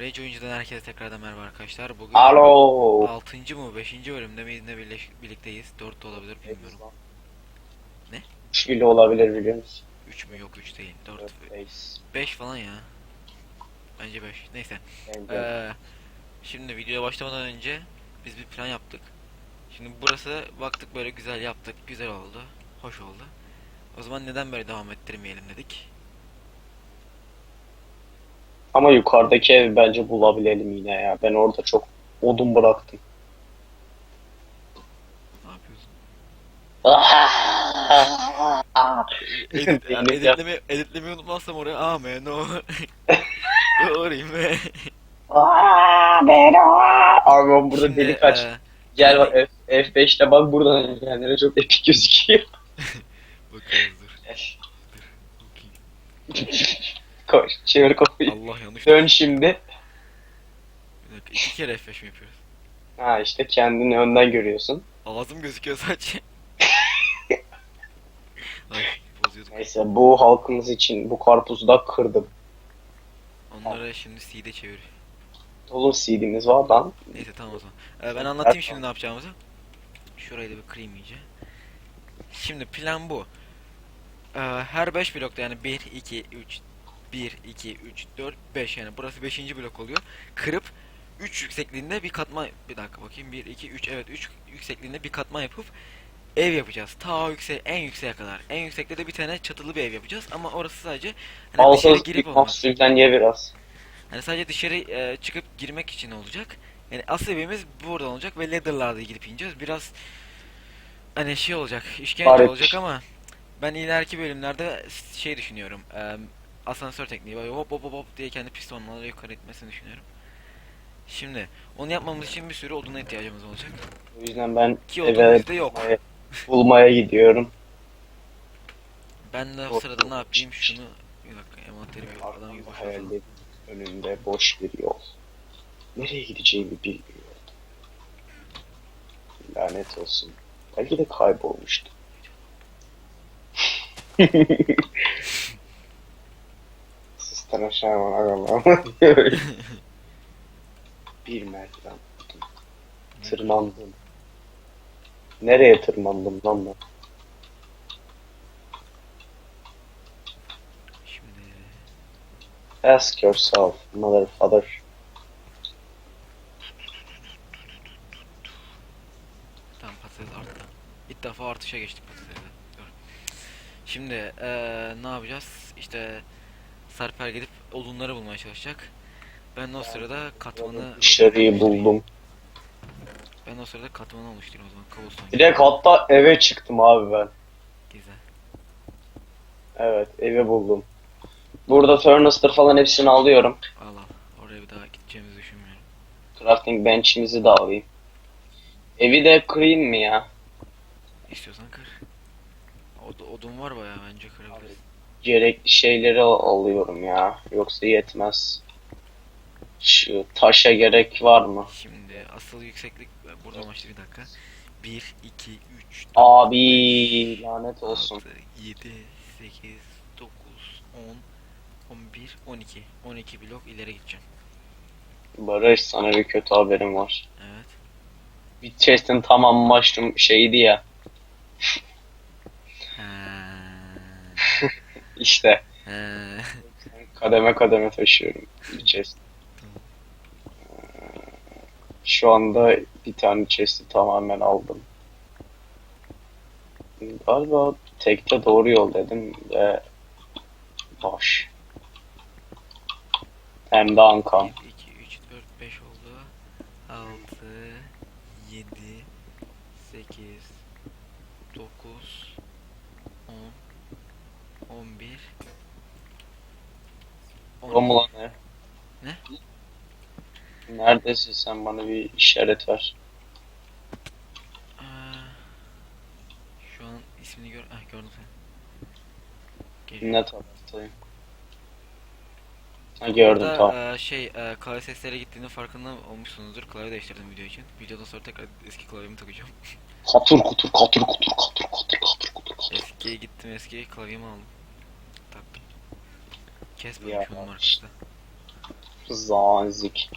Rage oyuncudan herkese tekrardan merhaba arkadaşlar. Bugün Alo. 6. mı 5. bölümde birleş- birlikteyiz. 4 de olabilir bilmiyorum. Ne? 3 bile olabilir biliyor musun? 3 mü yok 3 değil. 4 Dört, beş. 5 falan ya. Bence 5. Neyse. Bence. Ee, şimdi videoya başlamadan önce biz bir plan yaptık. Şimdi burası baktık böyle güzel yaptık. Güzel oldu. Hoş oldu. O zaman neden böyle devam ettirmeyelim dedik. Ama yukarıdaki ev bence bulabilelim yine ya. Ben orada çok odun bıraktım. Ne yapıyorsun? Edit, Yemek editleme, editlemeyi unutmazsam oraya amen o. Doğrayım ve. Abi ben burada Şimdi, delik aç. e, Gel bak F, F5'te bak buradan kendine çok epik gözüküyor. bakarız dur. Bakayım. Koş çevir kafayı. Allah yanlış. Dön şimdi. Bir dakika iki kere F5 mi yapıyoruz? Ha işte kendini önden görüyorsun. Ağzım gözüküyor sadece. Ay bozuyorduk. Neyse bu halkımız için bu karpuzu da kırdım. Onları şimdi C'de çevir. Dolu CD'miz var lan. Neyse tamam o zaman. Ee, ben anlatayım şimdi ne yapacağımızı. Şurayı da bir kırayım iyice. Şimdi plan bu. Ee, her 5 blokta yani 1, 2, 3, 1, 2, 3, 4, 5 yani burası 5. blok oluyor. Kırıp 3 yüksekliğinde bir katman bir dakika bakayım 1 2 3 evet 3 yüksekliğinde bir katman yapıp ev yapacağız. Ta yüksek en yükseğe kadar. En yüksekte de bir tane çatılı bir ev yapacağız ama orası sadece hani dışarı girip olmaz. ye biraz. Hani sadece dışarı e, çıkıp girmek için olacak. Yani asıl evimiz buradan olacak ve ladder'larda gidip ineceğiz. Biraz hani şey olacak, işkence Garip. olacak ama ben ileriki bölümlerde şey düşünüyorum. E, asansör tekniği böyle hop hop hop hop diye kendi pistonları yukarı itmesini düşünüyorum. Şimdi onu yapmamız için bir sürü oduna ihtiyacımız olacak. O yüzden ben Ki odun bizde yok. bulmaya, bulmaya gidiyorum. Ben de o sırada ne yapayım? Şunu bir dakika envanteri bir adam gibi boşaltalım. Hayallerim önünde boş bir yol. Nereye gideceğimi bilmiyorum. Lanet olsun. Belki de kaybolmuştu. Sistem aşağı bana Allah'ım. bir merdiven. Tırmandım. Nereye tırmandım lan ben? Şimdi Ask yourself, mother father. Tamam patates arttı. İlk defa artışa geçtik patatesde. Dur. Şimdi eee ne yapacağız? İşte Sarper gidip odunları bulmaya çalışacak. Ben de o sırada katmanı Dışarıyı buldum. Ben de o sırada katmanı oluşturayım o zaman. Cobblestone. Direkt hatta eve çıktım abi ben. Güzel. Evet evi buldum. Burada furnace'dır falan hepsini alıyorum. Al al. Oraya bir daha gideceğimizi düşünmüyorum. Crafting bench'imizi de alayım. Evi de kırayım mı ya? İstiyorsan kır. Od odun var bayağı bence kırabiliriz. Gerekli şeyleri al- alıyorum ya. Yoksa yetmez. Şu taşa gerek var mı? Şimdi asıl yükseklik burada başlı bir dakika. 1, 2, 3, Abi lanet olsun. 6, 7, 8, 9, 10, 11, 12. 12 blok ileri gideceğim. Barış sana bir kötü haberim var. Evet. Bir chest'in tamam mushroom şeydi ya. Ha. İşte kademe kademe taşıyorum chest. Şu anda bir tane chest'i tamamen aldım. Galiba tekte doğru yol dedim ve boş. Hem de Ankam. 1, 2, 3, 4, 5 oldu. 6, 7, 8, 9, 10, 11, Romula ne? Ne? Neredesin sen bana bir işaret ver. Aa, Şu an ismini gör... Ah gördüm seni. Geliyor. Ne taraftayım? Ha gördüm Burada, tamam. e, şey e, klavye seslere gittiğinde farkında olmuşsunuzdur. Klavye değiştirdim video için. Videodan sonra tekrar eski klavyemi takacağım. Katır kutur katır kutur katır kutur katır kutur katır. Eskiye gittim eski klavyemi aldım. Taktım. Kes Ya. bakayım şunun markası. Zanzik.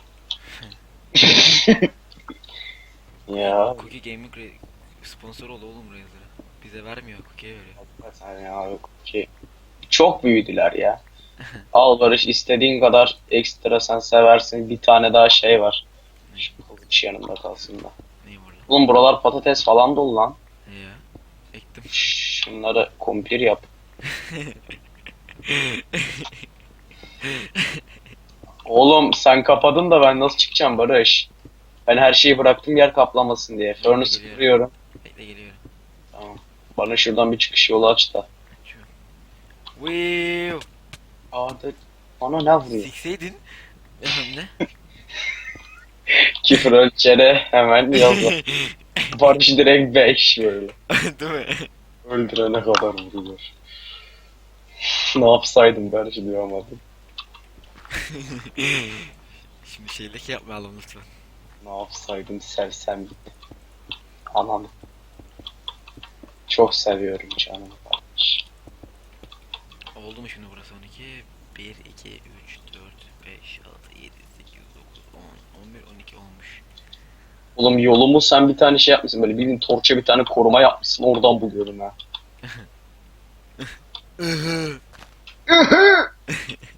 ya Cookie Gaming sponsor ol oğlum Razer'a. Bize vermiyor Cookie'ye veriyor. hakikaten ya yok ki. Çok büyüdüler ya. Al Barış istediğin kadar ekstra sen seversin. Bir tane daha şey var. Şu kılıç yanında kalsın da. Neyi var lan? Oğlum buralar patates falan dolu lan. Ya? Ektim. Şunları kumpir yap. Oğlum sen kapadın da ben nasıl çıkacağım Barış? Ben her şeyi bıraktım yer kaplamasın diye. Furnace Geliyor. kuruyorum. Bekle geliyorum. Tamam. Bana şuradan bir çıkış yolu aç da. Açıyorum. Wiiiiv. Adet. Bana ne vuruyor? Sikseydin. Ne? Küfür ölçere hemen yazdı. Barış direkt 5 böyle. Değil mi? Öldürene kadar vuruyor. ne yapsaydım Barış diyemedim. Şimdi şeylek yapmayalım lütfen. Ne yapsaydım sevsem gitti. Anam. Çok seviyorum canım. Oldu mu şimdi burası 12? 1, 2, 3, 4, 5, 6, 7, 8, 9, 10, 11, 12 olmuş. Oğlum yolumu sen bir tane şey yapmışsın böyle bildiğin torça bir tane koruma yapmışsın oradan buluyorum ha.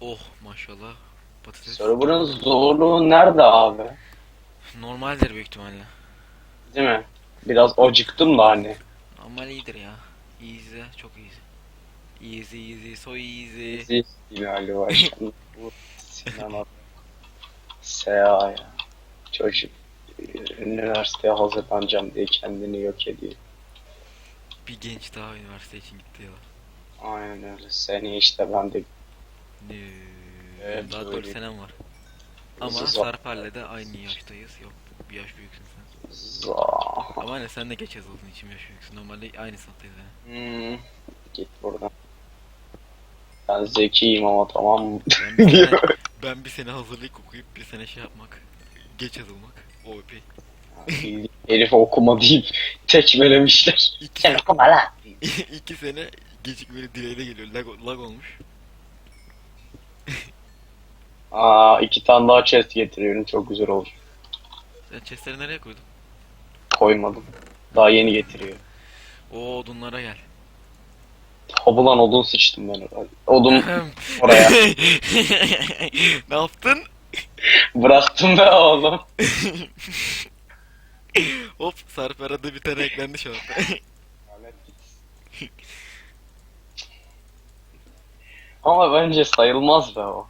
oh maşallah. Patates. Server'ın zorluğu nerede abi? Normaldir büyük ihtimalle. Değil mi? Biraz acıktım da hani. Normal iyidir ya. Easy, çok easy. Easy, easy, so easy. Bizi galiba şimdi bu sinema Seha ya. Çocuk üniversiteye hazırlanacağım diye kendini yok ediyor. Bir genç daha üniversite için gitti ya. Aynen öyle. Seni işte ben de Ne? Evet, daha öyle. 4 senem var. Ama. Sarper'le de aynı yaştayız. Yok bir yaş büyüksün sen. za Ama hani sen de geç yazıldın için yaş büyüksün. Normalde aynı sınıftayız yani. Hmm, git buradan. Ben zekiyim ama tamam mı? Ben bir sene, ben bir sene hazırlık okuyup bir sene şey yapmak. Geç yazılmak. O epey. Herif okuma deyip tekmelemişler. İki, Sen okuma lan. iki sene gecikmeli dileğiyle geliyor. Lag, lag olmuş. Aa iki tane daha chest getiriyorum çok güzel olur. Sen chestleri nereye koydun? Koymadım. Daha yeni getiriyor. O odunlara gel. Hobulan odun sıçtım ben oraya. Odun oraya. ne yaptın? Bıraktım be oğlum. Hop Sarper'e de bir tane eklendi şu an. Ama bence sayılmaz be o.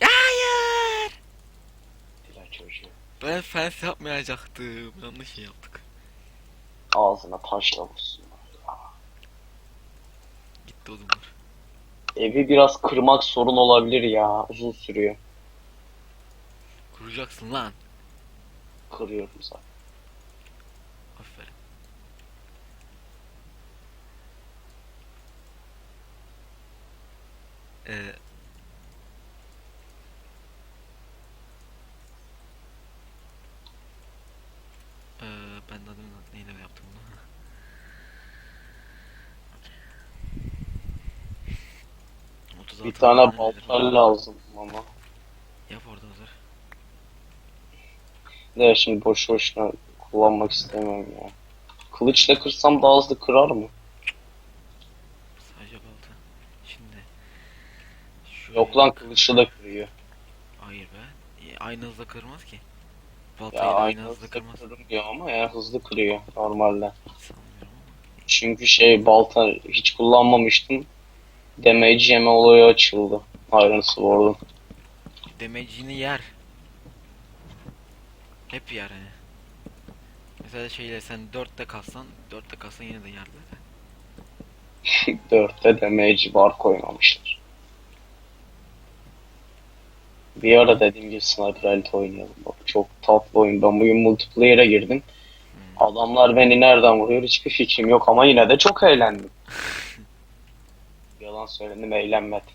Hayır. Çocuğu. Ben fence yapmayacaktım. Yanlış şey yaptık. Ağzına taşla vursun. Gitti odunlar. Evi biraz kırmak sorun olabilir ya. Uzun sürüyor. Kuracaksın lan. Kırıyorum zaten. Ee, Ee, ben de adını neyle yaptım bunu? Bir tane balta lazım ama. Yap orada hazır. Ne şimdi boş boşuna kullanmak istemiyorum ya. Kılıçla kırsam daha hızlı kırar mı? Sadece balta. Şimdi. Yok lan kılıçla da kırıyor. Hayır be. E, Aynı hızla kırmaz ki. Ya Baltayı da aynı hızla kırmaz. kırıyor ama ya hızlı kırıyor normalde. Hiç sanmıyorum ama. Çünkü şey balta hiç kullanmamıştım. Damage yeme olayı açıldı. Iron Sword'un. Damage'ini yer. Hep yer hani. Mesela şeyle sen 4'te kalsan 4'te kalsan yine de yerler. de. 4'te damage bar koymamışlar. Bir ara dediğim gibi Sniper Elite oynayalım. Bak çok tatlı oyun. Ben bugün multiplayer'e girdim. Hmm. Adamlar beni nereden vuruyor hiçbir fikrim yok ama yine de çok eğlendim. Yalan söyledim eğlenmedim.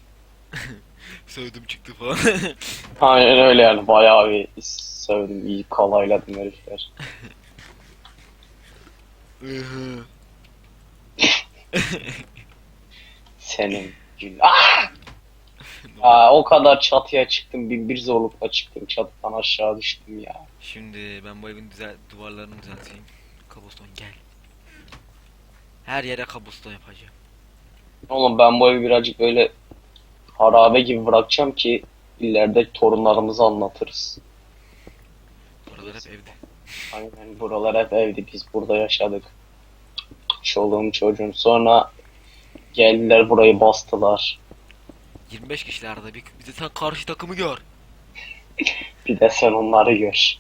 Sövdüm çıktı falan. Aynen öyle yani bayağı bir sevdim iyi kalayladım herifler. Senin gül. Ah! Aa, o kadar çatıya çıktım. Bin bir zorlukla çıktım. Çatıdan aşağı düştüm ya. Şimdi ben bu evin düzel duvarlarını düzelteyim. Kabuston gel. Her yere kabuston yapacağım. Oğlum ben bu evi birazcık böyle harabe gibi bırakacağım ki ileride torunlarımıza anlatırız. Buralar hep evde. Aynen buralar hep evdi. Biz burada yaşadık. Çoluğum çocuğum. Sonra geldiler burayı bastılar. 25 kişilerde bir, bir de sen karşı takımı gör. Bir de sen onları gör.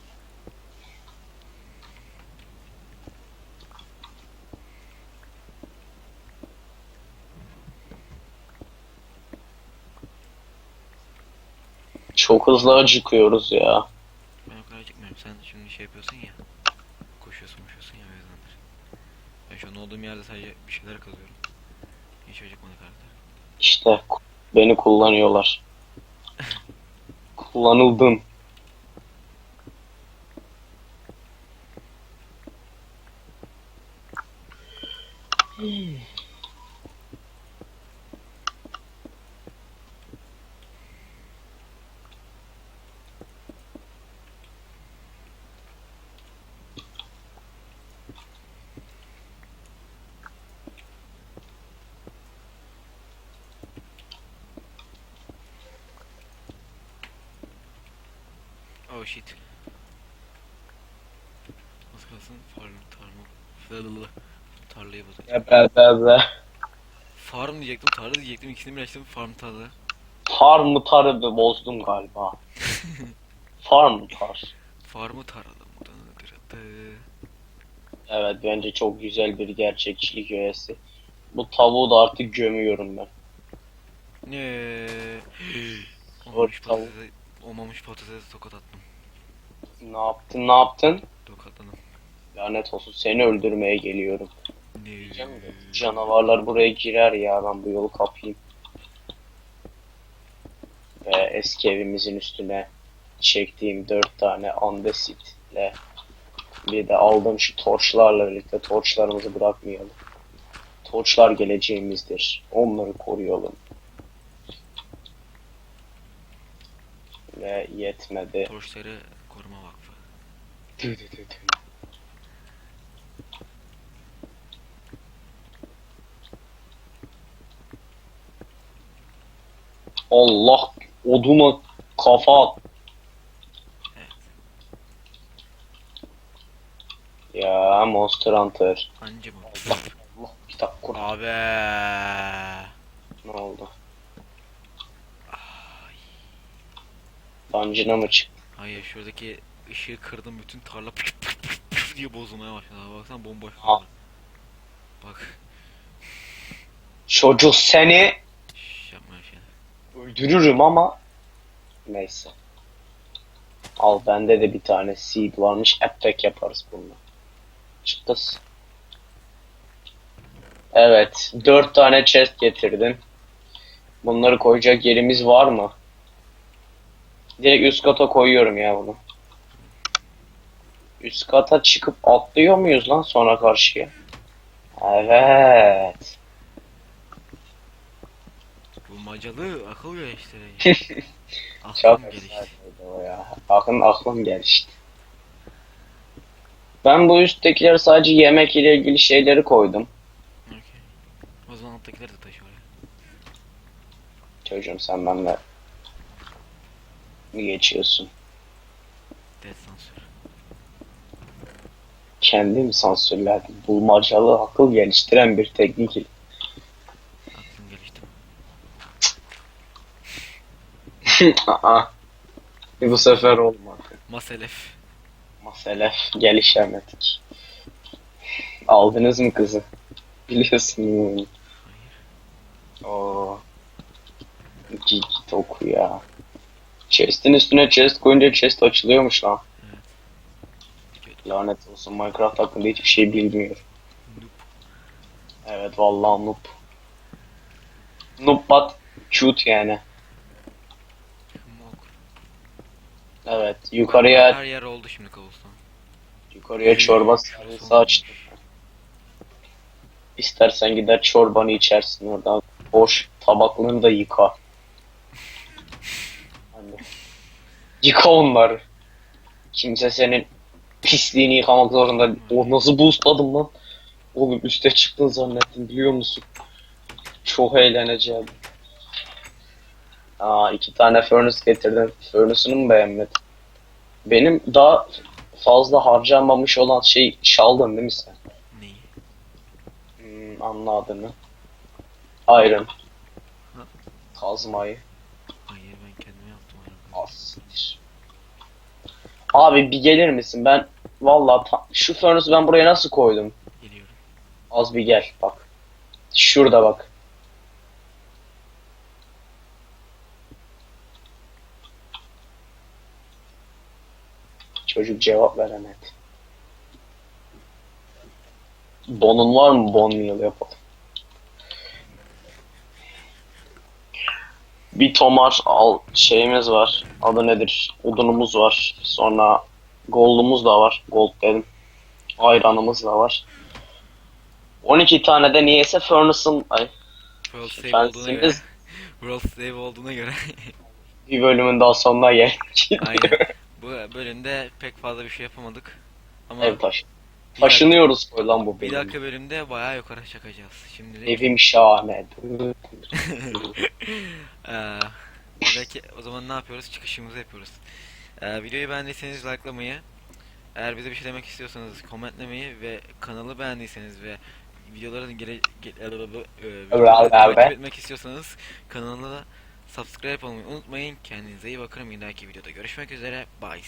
Çok hızlı acıkıyoruz ya. Ben o kadar acıkmıyorum. Sen şimdi şey yapıyorsun ya. Koşuyorsun koşuyorsun ya o yüzdendir. Ben şu an olduğum yerde sadece bir şeyler kazıyorum. Hiç acıkmadı karakter. İşte beni kullanıyorlar. Kullanıldım. Oh shit. Az kalsın farm tarla. Fılalılı. Tarlayı bozacağım. Be be be. Farm diyecektim, tarla diyecektim. İkisini birleştirdim. Farm tarla. Farm tarı bozdum galiba. Farm tar. Farmı taradım. Dırıdı. Evet bence çok güzel bir gerçekçilik öğesi. Bu tavuğu da artık gömüyorum ben. Ne? Zor Olmamış tavuk. patatese, olmamış patatese tokat attım. Ne yaptın ne yaptın? Tokatladım. Lanet olsun seni öldürmeye geliyorum. Ne? Canavarlar buraya girer ya ben bu yolu kapayım. Ve eski evimizin üstüne çektiğim dört tane andesitle bir de aldığım şu torçlarla birlikte torçlarımızı bırakmayalım. Torçlar geleceğimizdir. Onları koruyalım. Ve yetmedi. Torçları. Tü tü tü tü. Allah oduma kafa at. Ya Monster Hunter. Anca mı? Allah Allah kitap kur. Abi. Ne oldu? Dungeon'a mı çıktı? Hayır şuradaki ışığı kırdım bütün tarla püf püf püf püf diye bozulmaya başladı. Abi Baksana bomboş kaldı. Bak. Çocuk seni Şş, yapma öyle şeyler. öldürürüm ama neyse. Al bende de bir tane seed varmış. Attack yaparız bununla. Çıktız. Evet. Dört tane chest getirdim. Bunları koyacak yerimiz var mı? Direkt üst kata koyuyorum ya bunu. Üst kata çıkıp atlıyor muyuz lan sonra karşıya? Evet. Bulmacalı akıl geliştireceğim. Çok Aklım gelişti. güzeldi o ya. Aklım, aklım gelişti. Ben bu üsttekiler sadece yemek ile ilgili şeyleri koydum. Okey. O zaman alttakileri de taşı oraya. Çocuğum sen benimle mi geçiyorsun? Kendim sansürlerdim. Bulmacalı akıl geliştiren bir teknik. Aklım gelişti. Aa. Bu sefer olmadı. Maselef. Mesele gelişemedik. Aldınız mı kızı? Biliyorsun. Oo. Git git oku ya. Chest'in üstüne chest koyunca chest açılıyormuş lan. Lanet olsun Minecraft hakkında hiçbir şey bilmiyor. Evet vallahi noob. Noob but cute yani. Mok. Evet yukarıya Her yer oldu şimdi kavustan. yukarıya çorba servisi açtım. İstersen gider çorbanı içersin oradan. O koş. Tabaklarını da yıka. Hani, yıka onları. Kimse senin pisliğini yıkamak zorunda. O nasıl boostladım lan? Oğlum üste çıktın zannettim biliyor musun? Çok eğleneceğim. Aa iki tane furnace getirdim. Furnace'ını mı beğenmedin? Benim daha fazla harcanmamış olan şey şaldın değil mi sen? Neyi? Hmm, anla adını. Iron. Kazmayı. Hayır ben kendime yaptım araba. Asittir. Abi bir gelir misin? Ben vallahi ta- şu furnace'ı ben buraya nasıl koydum? Geliyorum. Az bir gel bak. Şurada bak. Çocuk cevap veremedi. Bonun var mı? Bon meal yapalım. Bir tomar al şeyimiz var. Adı nedir? Odunumuz var. Sonra gold'umuz da var. Gold dedim. Ayranımız da var. 12 tane de niyeyse furnace'ın ay, World save olduğuna göre. World save olduğuna göre. bir bölümün daha sonuna geldik. Aynen. Bu bölümde pek fazla bir şey yapamadık. Ama Ev taş. Bir dakika- Taşınıyoruz koy lan bu Bir dakika bölümde bayağı yukarı çakacağız. Şimdilik Evim şahane. Ee, dakika, o zaman ne yapıyoruz? Çıkışımızı yapıyoruz. Ee, videoyu beğendiyseniz likelamayı, eğer bize bir şey demek istiyorsanız komentlemeyi ve kanalı beğendiyseniz ve videoların gele, ge- e, e, videoları takip etmek istiyorsanız kanala subscribe olmayı unutmayın. Kendinize iyi bakın. Bir dahaki videoda görüşmek üzere. Bye.